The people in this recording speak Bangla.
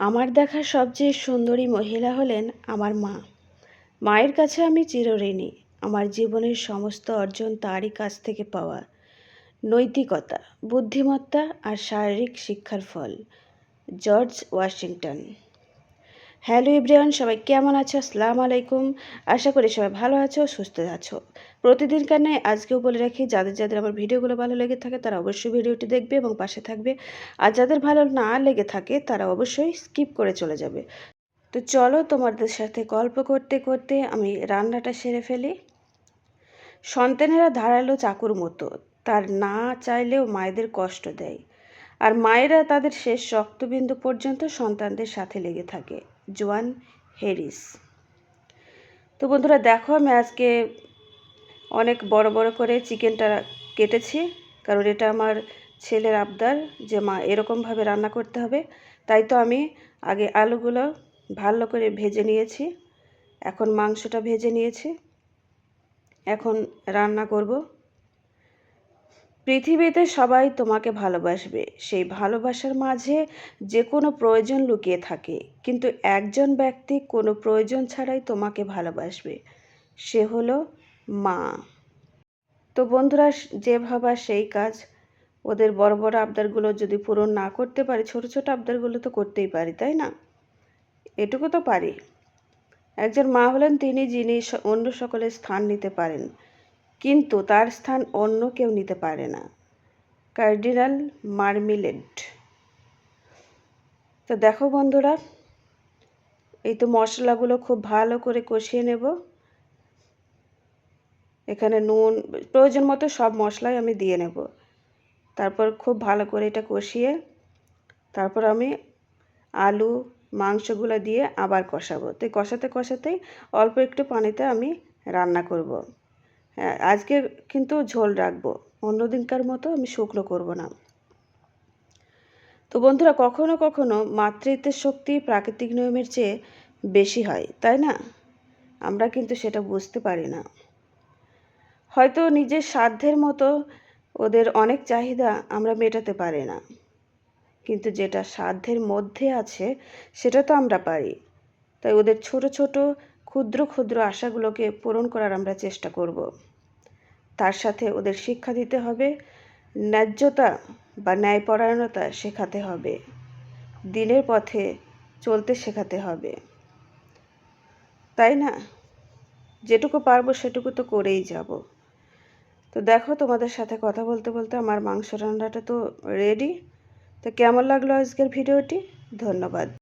আমার দেখা সবচেয়ে সুন্দরী মহিলা হলেন আমার মা। মায়ের কাছে আমি চিরঋণী। আমার জীবনের সমস্ত অর্জন তারই কাছ থেকে পাওয়া। নৈতিকতা, বুদ্ধিমত্তা আর শারীরিক শিক্ষার ফল। George Washington. হ্যালো ইব্রিয়ান সবাই কেমন আছো? আসসালাম আলাইকুম। আশা করি সবাই ভালো আছো, সুস্থ আছো। প্রতিদিন কানে আজকেও বলে রাখি, যাদের যাদের আমার ভিডিওগুলো ভালো লেগে থাকে, তারা অবশ্যই ভিডিওটি দেখবে এবং পাশে থাকবে। আর যাদের ভালো না লেগে থাকে, তারা অবশ্যই স্কিপ করে চলে যাবে। তো চলো তোমাদের সাথে গল্প করতে করতে আমি রান্নাটা সেরে ফেলি। সন্তানেরা ধারালো চাকুর মতো, তার না চাইলেও মায়েদের কষ্ট দেয়। আর মায়েরা তাদের শেষ রক্তবিন্দু পর্যন্ত সন্তানদের সাথে লেগে থাকে। জোয়ান হেরিস। তো বন্ধুরা দেখো, আমি আজকে অনেক বড় বড় করে চিকেনটা কেটেছি, কারণ এটা আমার ছেলের আবদার যে, মা, এরকমভাবে রান্না করতে হবে। তাই তো আমি আগে আলুগুলো ভালো করে ভেজে নিয়েছি, এখন মাংসটা ভেজে নিয়েছি, এখন রান্না করব। পৃথিবীতে সবাই তোমাকে ভালোবাসবে। সেই ভালোবাসার মাঝে যে কোনো প্রয়োজন লুকিয়ে থাকে। কিন্তু একজন ব্যক্তি কোনো প্রয়োজন ছাড়াই তোমাকে ভালোবাসবে। সে হলো মা। তো বন্ধুরা, যে ভাবা সেই কাজ। ওদের বড় বড় আবদারগুলো যদি পূরণ না করতে পারি, ছোট ছোট আবদারগুলো তো করতেই পারি, তাই না? এটুকু তো পারি। একজন মা হলেন তিনি যিনি অন্য সকলের স্থান নিতে পারেন। কিন্তু তার স্থান অন্য কেউ নিতে পারে না। কার্ডিনাল মার্মিলেড। তো দেখো বন্ধুরা, এই তো মশলাগুলো খুব ভালো করে কষিয়ে নেব। এখানে নুন, প্রয়োজন মতো সব মশলাই আমি দিয়ে নেব। তারপর খুব ভালো করে এটা কষিয়ে তারপর আমি আলু, মাংসগুলো দিয়ে আবার কষাবো। তো কষাতে কষাতেই অল্প একটু পানিতে আমি রান্না করব। হ্যাঁ আজকে কিন্তু ঝোল রাখব। অন্যদিনকার মতো আমি শুকনো করব না। তো বন্ধুরা, কখনো কখনো মাতৃত্বের শক্তি প্রাকৃতিক নিয়মের চেয়ে বেশি হয়, তাই না? আমরা কিন্তু সেটা বুঝতে পারি না। হয়তো নিজের সাধ্যের মতো ওদের অনেক চাহিদা আমরা মেটাতে পারি না। কিন্তু যেটা সাধ্যের মধ্যে আছে, সেটা তো আমরা পারি। তাই ওদের ছোট ছোট ক্ষুদ্র ক্ষুদ্র আশাগুলোকে পূরণ করার আমরা চেষ্টা করব। তার সাথে ওদের শিক্ষা দিতে হবে, ন্যায্যতা বা ন্যায়পরায়ণতা শেখাতে হবে, দিনের পথে চলতে শেখাতে হবে। তাই না? যেটুকু পারব সেটুকু তো করেই যাব। তো দেখো তোমাদের সাথে কথা বলতে বলতে আমার মাংস রান্নাটা তো রেডি তো কেমন লাগল আজকের ভিডিওটি? ধন্যবাদ।